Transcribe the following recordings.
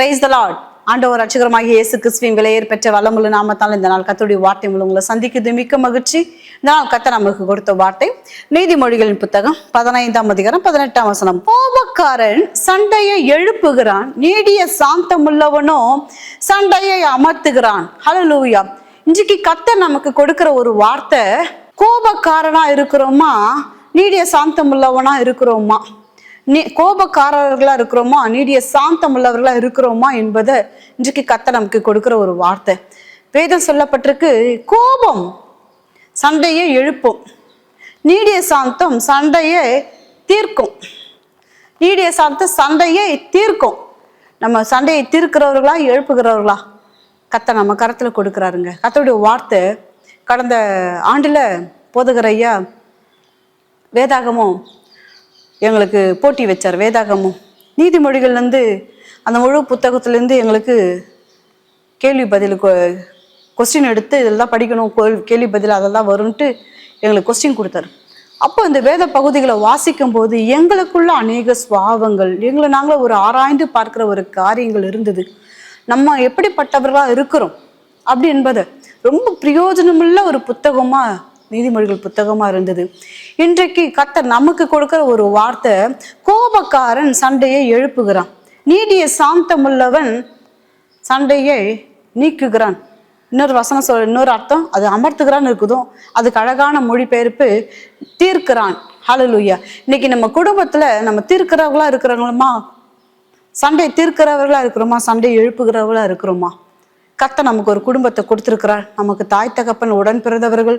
Praise the Lord ஆண்டவர் ரட்சகரமாகிய இயேசு கிறிஸ்துவின் விலையேற் பெற்ற வளமுள்ள நாமத்தால் இந்த நாள் கத்தோடைய வார்த்தை மூலம் உங்களை சந்திக்கிறது. மிக்க மகிழ்ச்சி. இந்த நாள் கத்த நமக்கு கொடுத்த வார்த்தை நீதிமொழிகளின் புத்தகம் பதினைந்தாம் அதிகாரம் பதினெட்டாம் வசனம். கோபக்காரன் சண்டையை எழுப்புகிறான் நீடிய சாந்தமுள்ளவனோ சண்டையை அமர்த்துகிறான். ஹலோ லூயா இன்றைக்கு கத்த நமக்கு கொடுக்கிற ஒரு வார்த்தை கோபக்காரனா இருக்கிறோமா நீடிய சாந்தமுள்ளவனா இருக்கிறோமா? கோபக்காரர்களா இருக்கிறோமா நீடிய சாந்தம் உள்ளவர்களா இருக்கிறோமா என்பதை இன்றைக்கு கத்த நமக்கு கொடுக்கிற ஒரு வார்த்தை. வேதம் சொல்லப்பட்டிருக்கு கோபம் சண்டையை எழுப்பும். நீடிய சாந்தம் சண்டையை தீர்க்கும். நீடிய சாந்தம் சண்டையை தீர்க்கும். நம்ம சண்டையை தீர்க்கிறவர்களா எழுப்புகிறவர்களா? கத்த நம்ம கரத்துல கொடுக்குறாருங்க. கத்தோடைய வார்த்தை கடந்த ஆண்டுல போதுகிற ஐயா வேதாகமும் எங்களுக்கு போட்டி வச்சார் வேதாகமும். நீதிமொழிகள்லேருந்து அந்த முழு புத்தகத்துலேருந்து எங்களுக்கு கேள்வி பதில் கொஸ்டின் எடுத்து இதெல்லாம் படிக்கணும் கேள்வி பதில் அதெல்லாம் வரும்ன்ட்டு எங்களுக்கு கொஸ்டின் கொடுத்தாரு. அப்போ இந்த வேத பகுதிகளை வாசிக்கும் போது எங்களுக்குள்ள அநேக சுவாவங்கள் எங்களை நாங்களும் ஒரு ஆராய்ந்து பார்க்குற ஒரு காரியங்கள் இருந்தது. நம்ம எப்படிப்பட்டவர்களாக இருக்கிறோம்? அப்படி என்பதை ரொம்ப பிரயோஜனமுள்ள ஒரு புத்தகமாக நீதிமொழிகள் புத்தகமாக இருந்தது. இன்றைக்கு கத்தர் நமக்கு கொடுக்குற ஒரு வார்த்தை கோபக்காரன் சண்டையை எழுப்புகிறான். நீடிய சாந்தமுள்ளவன் சண்டையை நீக்குகிறான். இன்னொரு வசனம் சொல் இன்னொரு அர்த்தம் அது அமர்த்துகிறான்னு இருக்குதோ அதுக்கு அழகான மொழிபெயர்ப்பு தீர்க்கிறான். ஹலலுயா இன்னைக்கு நம்ம குடும்பத்தில் நம்ம தீர்க்கிறவங்களா இருக்கிறவங்களுமா சண்டை தீர்க்கிறவர்களா இருக்கிறோமா? சண்டை எழுப்புகிறவர்களா இருக்கிறோமா? கத்தை நமக்கு ஒரு குடும்பத்தை கொடுத்திருக்கிறார். நமக்கு தாய் தகப்பன் உடன் பிறந்தவர்கள்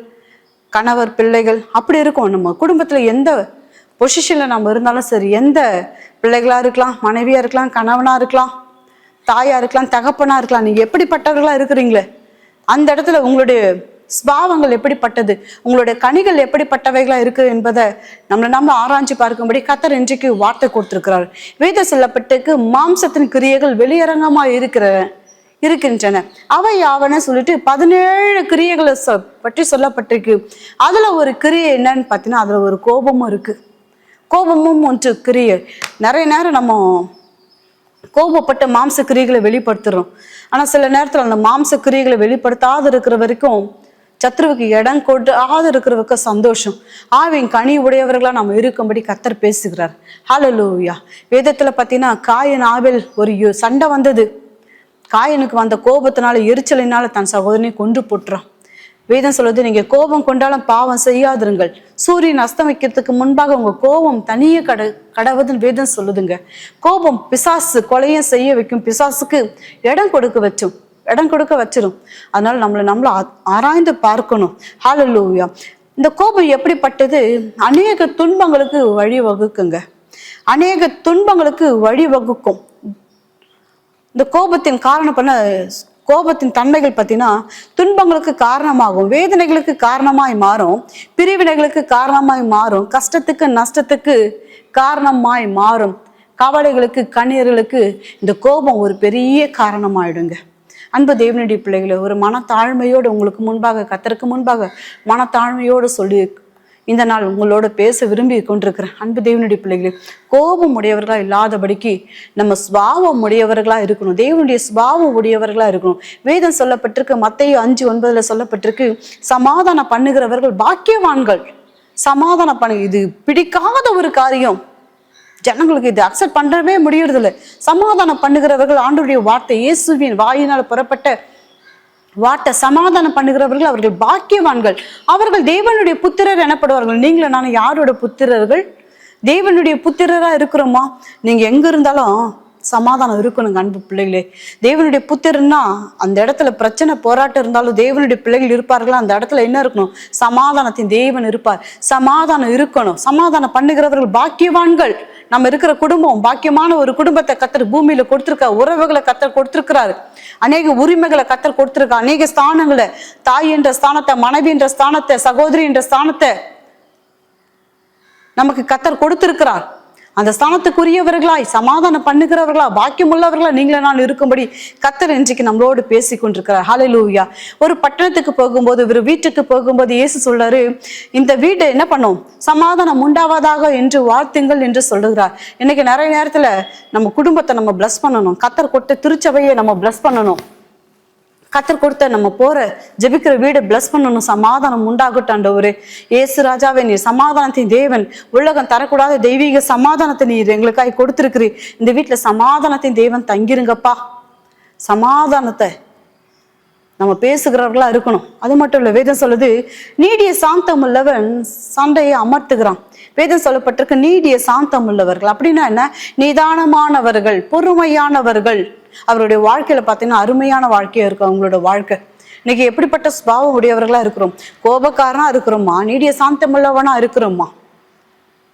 கணவர் பிள்ளைகள் அப்படி இருக்கும். நம்ம குடும்பத்தில் எந்த பொசிஷனில் நம்ம இருந்தாலும் சரி எந்த பிள்ளைகளாக இருக்கலாம் மனைவியாக இருக்கலாம் கணவனாக இருக்கலாம் தாயாக இருக்கலாம் தகப்பனாக இருக்கலாம் நீங்கள் எப்படிப்பட்டவர்களாக இருக்கிறீங்களே அந்த இடத்துல உங்களுடைய ஸ்பாவங்கள் எப்படிப்பட்டது உங்களுடைய கனிகள் எப்படிப்பட்டவைகளாக இருக்குது என்பதை நம்மளை நம்ம ஆராய்ச்சி பார்க்கும்படி கத்தர் இன்றைக்கு வார்த்தை கொடுத்துருக்கிறார். வேத செல்லப்பட்டுக்கு மாம்சத்தின் கிரியைகள் வெளியரங்கமாக இருக்கிற இருக்கின்றன. அவை யாவன சொல்லிட்டு பதினேழு கிரியைகளை சொ பற்றி சொல்லப்பட்டிருக்கு. அதுல ஒரு கிரியை என்னன்னு பார்த்தீங்கன்னா அதுல ஒரு கோபமும் இருக்கு. கோபமும் ஒன்று கிரியை. நிறைய நேரம் நம்ம கோபப்பட்ட மாம்ச கிரியைகளை வெளிப்படுத்துறோம். ஆனா சில நேரத்துல அந்த மாம்ச கிரியைகளை வெளிப்படுத்தாது இருக்கிற வரைக்கும் சத்ருவுக்கு இடம் கொடாது ஆது வரைக்கும் சந்தோஷம். ஆவின் கனி உடையவர்களாக நம்ம இருக்கும்படி கத்தர் பேசுகிறார். ஹalleluya வேதத்தில் பார்த்தீங்கன்னா காயின் ஆவில் ஒரு சண்டை வந்தது. காயனுக்கு வந்த கோபத்தினால எரிச்சலினால தன் சகோதரனை கொன்று போட்டுறான். வேதம் சொல்லுது நீங்க கோபம் கொண்டாலும் பாவம் செய்யாதிருங்கள். சூரியன் அஸ்தமிக்கிறதுக்கு முன்பாக உங்க கோபம் தனியே கட கடவுதுன்னு வேதம் சொல்லுதுங்க. கோபம் பிசாசு கொலையும் செய்ய வைக்கும். பிசாசுக்கு இடம் கொடுக்க வச்சும் இடம் கொடுக்க வச்சிரும். அதனால நம்மளை நம்மள ஆராய்ந்து பார்க்கணும். ஹalleluya இந்த கோபம் எப்படிப்பட்டது? அநேக துன்பங்களுக்கு வழி வகுக்குங்க அநேக துன்பங்களுக்கு வழி வகுக்கும் இந்த கோபத்தின் காரணம் பண்ண கோபத்தின் தன்மைகள் பார்த்தீங்கன்னா துன்பங்களுக்கு காரணமாகும் வேதனைகளுக்கு காரணமாய் மாறும் பிரிவினைகளுக்கு காரணமாய் மாறும் கஷ்டத்துக்கு நஷ்டத்துக்கு காரணமாய் மாறும் கவலைகளுக்கு கண்ணீர்களுக்கு இந்த கோபம் ஒரு பெரிய காரணமாயிடுங்க. அன்பு தேவனுடைய பிள்ளைகளை ஒரு மனத்தாழ்மையோடு உங்களுக்கு முன்பாக கத்தருக்கு முன்பாக மனத்தாழ்மையோடு சொல்லி இந்த நாள் உங்களோட பேச விரும்பி கொண்டிருக்கிறேன். அன்பு தேவனுடைய பிள்ளைகளே கோபம் உடையவர்களா இல்லாதபடிக்கு நம்ம சுபாவம் உடையவர்களா இருக்கணும். தேவனுடைய சுபாவம் உடையவர்களா இருக்கணும். வேதம் சொல்லப்பட்டிருக்கு மத்தையும் அஞ்சு ஒன்பதுல சொல்லப்பட்டிருக்கு சமாதானம் பண்ணுகிறவர்கள் பாக்கியவான்கள். சமாதானம் பண்ணு இது பிடிக்காத ஒரு காரியம். ஜனங்களுக்கு இது அக்செப்ட் பண்ணவே முடியறதில்ல. சமாதானம் பண்ணுகிறவர்கள் ஆண்டுடைய வார்த்தை இயேசுவின் வாயினால் புறப்பட்ட வார்த்தை சமாதானம் பண்ணுகிறவர்கள் அவர்கள் பாக்கியவான்கள். அவர்கள் தேவனுடைய புத்திரர் எனப்படுவார்கள். நீங்களும் நானும் யாரோட புத்திரர்கள்? தேவனுடைய புத்திரராக இருக்கிறோமா? நீங்கள் எங்கே இருந்தாலும் சமாதானம் இருக்கணுங்க அன்பு பிள்ளைகளே. தேவனுடைய புத்திரன்னா அந்த இடத்துல பிரச்சனை போராட்டம் இருந்தாலும் தேவனுடைய பிள்ளைகள் இருப்பார்களா? அந்த இடத்துல என்ன இருக்கணும்? சமாதானத்தின் தேவன் இருப்பார். சமாதானம் இருக்கணும். சமாதானம் பண்ணுகிறவர்கள் பாக்கியவான்கள். நம்ம இருக்கிற குடும்பம் பாக்கியமான ஒரு குடும்பத்தை கத்தர் பூமியில கொடுத்திருக்கார் உறவுகளை கத்தர் கொடுத்துருக்கிறாரு. அநேக உரிமைகளை கத்தர் கொடுத்திருக்கார் அநேக ஸ்தானங்களை தாய் என்ற ஸ்தானத்தை மனைவி என்ற ஸ்தானத்தை சகோதரி என்ற ஸ்தானத்தை நமக்கு கத்தர் கொடுத்திருக்கிறார். அந்த ஸ்தானத்துக்குரியவர்களாய் சமாதானம் பண்ணுகிறவர்களா பாக்கியம் உள்ளவர்களா நீங்களே நான் இருக்கும்படி கத்தர் இன்றைக்கு நம்மளோடு பேசி கொண்டிருக்கிறார். ஹாலலூயா ஒரு பட்டணத்துக்கு போகும்போது ஒரு வீட்டுக்கு போகும்போது இயேசு சொல்றாரு இந்த வீடு என்ன பண்ணும்? சமாதானம் உண்டாவதாக என்று வாழ்த்துங்கள் என்று சொல்லுகிறார். இன்னைக்கு நிறைய நேரத்துல நம்ம குடும்பத்தை நம்ம பிளஸ் பண்ணணும். கத்தர் கொட்ட திருச்சபையை நம்ம பிளஸ் பண்ணணும். கத்தர் கொடுத்த நம்ம போற ஜெபிக்கிற வீடு பிளஸ் பண்ணணும். சமாதானம் உண்டாகட்டும் ஆண்டவரே. ஏசு ராஜாவே நீர் சமாதானத்தின் தேவன். உலகம் தரக்கூடாத தெய்வீக சமாதானத்தை நீர் எங்களுக்காக கொடுத்திருக்கிறீர். இந்த வீட்டுல சமாதானத்தின் தேவன் தங்கிருங்கப்பா. சமாதானத்தை நம்ம பேசுகிறவர்களா இருக்கணும். அது மட்டும் இல்லை வேதம் சொல்லுது நீடிய சாந்தம் உள்ளவன் சண்டையை அமர்த்துகிறான். வேதம் சொல்லப்பட்டிருக்கு நீடிய சாந்தம் உள்ளவர்கள். அப்படின்னா என்ன? நிதானமானவர்கள் பொறுமையானவர்கள். அவருடைய வாழ்க்கையில பார்த்தீங்கன்னா அருமையான வாழ்க்கையா இருக்கும் அவங்களோட வாழ்க்கை. இன்னைக்கு எப்படிப்பட்ட சுபாவம் உடையவர்களா இருக்கிறோம்? கோபக்காரனா இருக்கிறோமா? நீடிய சாந்தமுள்ளவனா இருக்கிறோமா?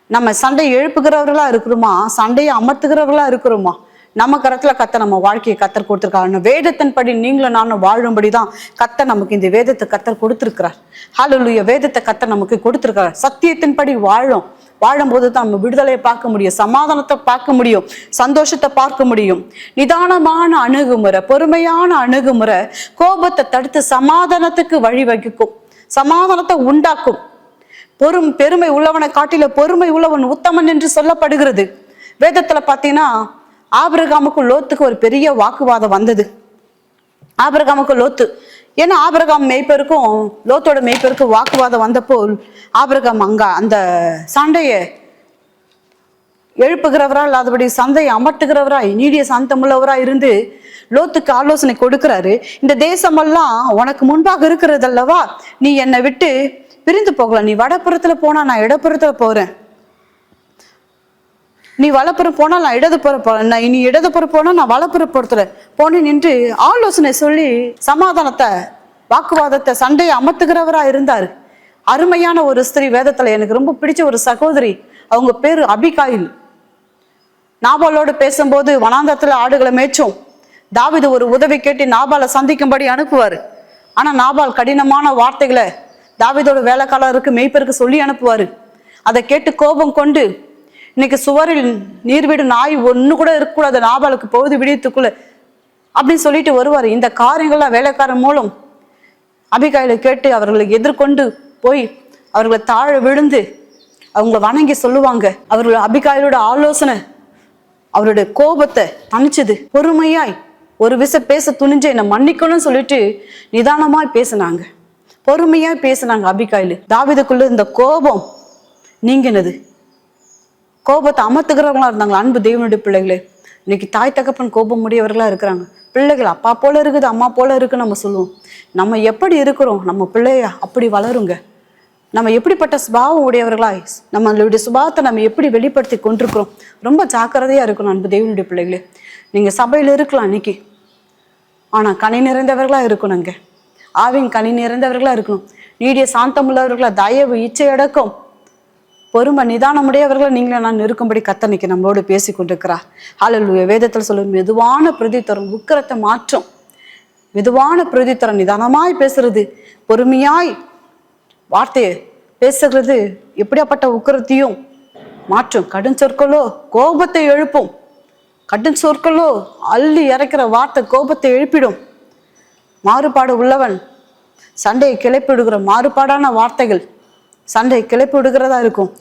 நம்ம சண்டை எழுப்புகிறவர்களா இருக்கிறோமா? சண்டையை அமர்த்துகிறவர்களா இருக்கிறோமா? நம்ம கரத்துல கத்த நம்ம வாழ்க்கையை கத்தர் கொடுத்துருக்காரு. வேதத்தின்படி நீங்களும் நானும் வாழும்படி தான் நமக்கு இந்த வேதத்தை கத்தர் கொடுத்துருக்கிறார். ஹalleluya வேதத்தை கத்த நமக்கு கொடுத்துருக்கிறார். சத்தியத்தின்படி வாழும். வாழும்போது தான் நம்ம விடுதலையை பார்க்க முடியும் சமாதானத்தை பார்க்க முடியும் சந்தோஷத்தை பார்க்க முடியும். நிதானமான அணுகுமுறை பொறுமையான அணுகுமுறை கோபத்தை தடுத்து சமாதானத்துக்கு வழிவகுக்கும் சமாதானத்தை உண்டாக்கும். பொறும் பெருமை உள்ளவனை காட்டில பொறுமை உள்ளவன் உத்தமன் என்று சொல்லப்படுகிறது. வேதத்துல பார்த்தீங்கன்னா ஆபிரகாமுக்கும் லோத்துக்கு ஒரு பெரிய வாக்குவாதம் வந்தது. ஆபிரகாமுக்கு லோத்து ஏன்னா ஆபிரகாம் மேய்ப்பருக்கும் லோத்தோட மேய்ப்பருக்கும் வாக்குவாதம் வந்தப்போ ஆபிரகாம் அங்க அந்த சண்டையை எழுப்புகிறவரா இல்லாதபடி சந்தையை அமர்த்துகிறவரா நீடிய சாந்தமுள்ளவராய் இருந்து லோத்துக்கு ஆலோசனை கொடுக்கிறாரு. இந்த தேசமெல்லாம் உனக்கு முன்பாக இருக்கிறது அல்லவா? நீ என்னை விட்டு பிரிந்து போகலாம். நீ வடப்புறத்துல போனா நான் இடப்புறத்துல போறேன். நீ வலப்புறம் போனால் நான் இடதுபுறம் போறேன் நான் நீ இடதுபுறம் போனால் நான் வலப்புறம் போறதுல. போனேன் நின்று ஆலோசனை சொல்லி சமாதானத்தை வாக்குவாதத்தை சண்டையை அமர்த்துகிறவரா இருந்தார். அருமையான ஒரு ஸ்திரீ வேதத்துல எனக்கு ரொம்ப பிடிச்ச ஒரு சகோதரி. அவங்க பேரு அபிகாயில். நாபாலோடு பேசும்போது வனாந்தத்தில் ஆடுகளை மேய்ச்சோம். தாவிது ஒரு உதவி கேட்டு நாபாலை சந்திக்கும்படி அனுப்புவார். ஆனால் நாபால் கடினமான வார்த்தைகளை தாவிதோட வேலைக்காரருக்கு மெய்ப்பருக்கு சொல்லி அனுப்புவாரு. அதை கேட்டு கோபம் கொண்டு இன்னைக்கு சுவரில் நீர்விடு நாய் ஒன்று கூட இருக்கக்கூடாது நாபாலுக்கு பொழுது விடியத்துக்குள்ள அப்படின்னு சொல்லிட்டு வருவார். இந்த காரியங்கள்லாம் வேலைக்காரன் மூலம் அபிகாயில கேட்டு அவர்களை எதிர்கொண்டு போய் அவர்களை தாழ விழுந்து அவங்கள வணங்கி சொல்லுவாங்க. அவர்கள் அபிகாயிலோட ஆலோசனை அவருடைய கோபத்தை தணிச்சது. பொறுமையாய் ஒரு விச பேச துணிஞ்ச என்னை மன்னிக்கணும்னு சொல்லிட்டு நிதானமாய் பேசினாங்க. பொறுமையாய் பேசினாங்க அபிகாயில். தாவிதுக்குள்ள இந்த கோபம் நீங்கினது. கோபத்தை அமர்த்துகிறவங்களா இருந்தாங்க அன்பு தெய்வனுடைய பிள்ளைகளே இன்னைக்கு தாய் தகப்பன் கோபம் உடையவர்களாக இருக்கிறாங்க. பிள்ளைகள் அப்பா போல இருக்குது அம்மா போல இருக்கு நம்ம சொல்லுவோம். நம்ம எப்படி இருக்கிறோம்? நம்ம பிள்ளைய அப்படி வளருங்க. நம்ம எப்படிப்பட்ட சுபாவம் உடையவர்களாய் நம்மளுடைய சுபாவத்தை நம்ம எப்படி வெளிப்படுத்தி கொண்டிருக்கிறோம்? ரொம்ப ஜாக்கிரதையா இருக்கணும் அன்பு தெய்வனுடைய பிள்ளைகளே. நீங்க சபையில் இருக்கலாம் இன்னைக்கு. ஆனா கனி நிறைந்தவர்களா இருக்கணுங்க. ஆவின் கனி நிறைந்தவர்களா இருக்கணும். நீடிய சாந்தம் உள்ளவர்களாக தயவு இச்சை அடக்கம் பொறுமை நிதானமுடையவர்களை நீங்களே நான் இருக்கும்படி கத்தனைக்கு நம்மளோடு பேசி கொண்டிருக்கிறார் ஹalleluya வேதத்தில் சொல்லும் மெதுவான பிரதித்தரம் உக்கிரத்தை மாற்றும். மெதுவான பிரதித்தரம் நிதானமாய் பேசுறது பொறுமையாய் வார்த்தையை பேசுகிறது எப்படியாப்பட்ட உக்கிரத்தையும் மாற்றும். கடும் சொற்களோ கோபத்தை எழுப்பும். கடும் சொற்களோ அள்ளி இறைக்கிற வார்த்தை கோபத்தை எழுப்பிடும். மாறுபாடு உள்ளவன் சண்டையை கிளப்பி விடுகிற மாறுபாடான வார்த்தைகள் சண்டை கிளப்பி விடுகிறதா இருக்கும்.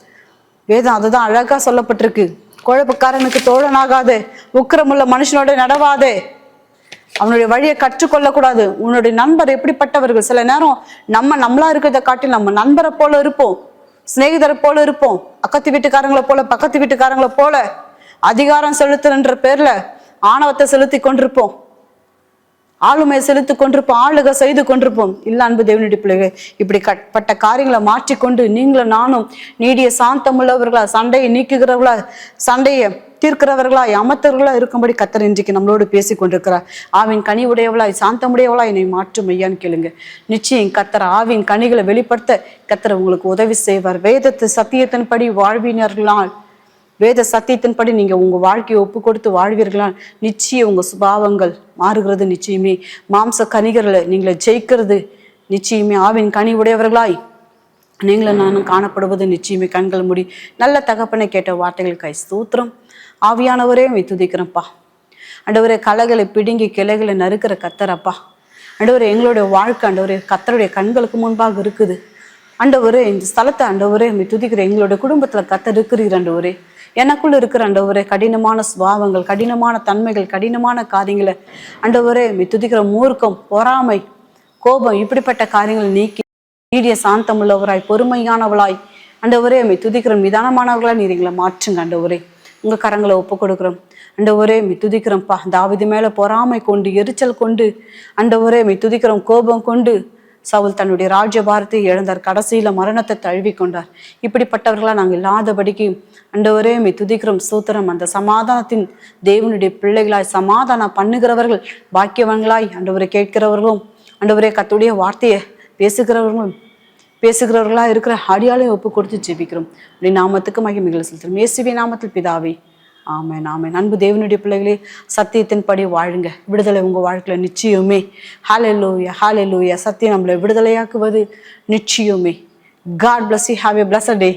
வேதம் அதுதான் அழகா சொல்லப்பட்டிருக்கு. குழப்பக்காரனுக்கு தோழனாகாதே உக்கிரமுள்ள மனுஷனோட நடவாதே. அவனுடைய வழியை கற்றுக்கொள்ளக்கூடாது. உன்னுடைய நண்பர் எப்படிப்பட்டவர்கள்? சில நேரம் நம்ம நம்மளா இருக்கிறத காட்டி நம்ம நண்பரை போல இருப்போம். சிநேகிதரை போல இருப்போம். அக்கத்து வீட்டுக்காரங்களை போல பக்கத்து வீட்டுக்காரங்களை போல. அதிகாரம் செலுத்துறன்ற பேர்ல ஆணவத்தை செலுத்தி கொண்டிருப்போம். ஆளுமையை செலுத்தி கொண்டிருப்போம் ஆளுக செய்து கொண்டிருப்போம். இல்ல அன்பு தேவனுடைய பிள்ளைகள் இப்படி கட்பட்ட காரியங்களை மாற்றிக்கொண்டு நீங்களும் நானும் நீடிய சாந்தம் உள்ளவர்களா சண்டையை நீக்குகிறவர்களா சண்டையை தீர்க்கிறவர்களாய் அமர்த்தவர்களா இருக்கும்படி கத்தர் இன்றைக்கு நம்மளோடு பேசி கொண்டிருக்கிறார். ஆவின் கனி உடையவளாய் சாந்தமுடையவளாய் என்னை மாற்றும் ஐயான்னு கேளுங்க. நிச்சயம் கத்தர் ஆவின் கனிகளை வெளிப்படுத்த கத்தர் உங்களுக்கு உதவி செய்வார். வேதத்து சத்தியத்தின்படி வாழ்வினர்களால் வேத சத்தியத்தின்படி நீங்க உங்க வாழ்க்கையை ஒப்பு கொடுத்து வாழ்வீர்களா? நிச்சயம் உங்க சுபாவங்கள் மாறுகிறது நிச்சயமே. மாம்ச கனிகளை நீங்களை ஜெயிக்கிறது நிச்சயமே. ஆவின் கனி உடையவர்களாய் நீங்களும் நானும் காணப்படுவது நிச்சயமே. கண்கள் முடி நல்ல தகப்பனை கேட்ட வார்த்தைகள் கை ஸ்தூத்திரம். ஆவியானவரே துதிக்கிறேன்ப்பா. அண்டவரே களைகளை பிடுங்கி கிளைகளை நறுக்கிற கத்தரப்பா. ஆண்டவரே எங்களுடைய வாழ்க்கை ஆண்டவரே கத்தருடைய கண்களுக்கு முன்பாக இருக்குது. அண்டவரே இந்த ஸ்தலத்தை அண்டவரே துதிக்கிற எங்களுடைய குடும்பத்தில் கத்தர் இருக்கிறீர் அண்டவரே எனக்குள்ள இருக்கிற அண்டவரே கடினமான சுபாவங்கள் கடினமான தன்மைகள் கடினமான காரியங்களை அண்டவரே மை துதிக்கிற மூர்க்கம் பொறாமை கோபம் இப்படிப்பட்ட காரியங்களை நீக்கி நீடிய சாந்தமுள்ளவராய் பொறுமையானவளாய் அண்டவரே மை துதிக்கிற மிதானமானவர்களாய் நீர் எங்களை மாற்றுங்க அண்டவரே. உங்க கரங்களை ஒப்பு கொடுக்குறோம் ஆண்டவரே மை துதிக்கிறோம்ப்பா. தாவிது மேல பொறாமை கொண்டு எரிச்சல் கொண்டு ஆண்டவரே மை துதிக்கிறோம் கோபம் கொண்டு சவுல் தன்னுடைய ராஜ்யபாரத்தை இழந்தார். கடைசியில மரணத்தை தழுவி கொண்டார். இப்படிப்பட்டவர்களா நாங்கள் இல்லாதபடிக்கு அண்டவரே மை துதிக்கிறோம் சூத்திரம். அந்த சமாதானத்தின் தேவனுடைய பிள்ளைகளாய் சமாதானம் பண்ணுகிறவர்கள் பாக்கியவங்களாய் அண்டவரை கேட்கிறவர்களும் அண்டவரே கத்துடைய வார்த்தையை பேசுகிறவர்களும் பேசுகிறவர்களாக இருக்கிற அடியாலே ஒப்பு கொடுத்து ஜெபிக்கிறோம். அப்படி நாமத்துக்கு மகிமைகளை செலுத்துகிறோம். இயேசுவி நாமத்தில் பிதாவே ஆமென் ஆமென். அன்பு தேவனுடைய பிள்ளைகளே சத்தியத்தின்படி வாழுங்க. விடுதலை உங்கள் வாழ்க்கையில் நிச்சயமே. ஹாலே லூயா ஹாலே லூயா சத்தியம் நம்மளை விடுதலையாக்குவது நிச்சயமே. God bless you have a bless day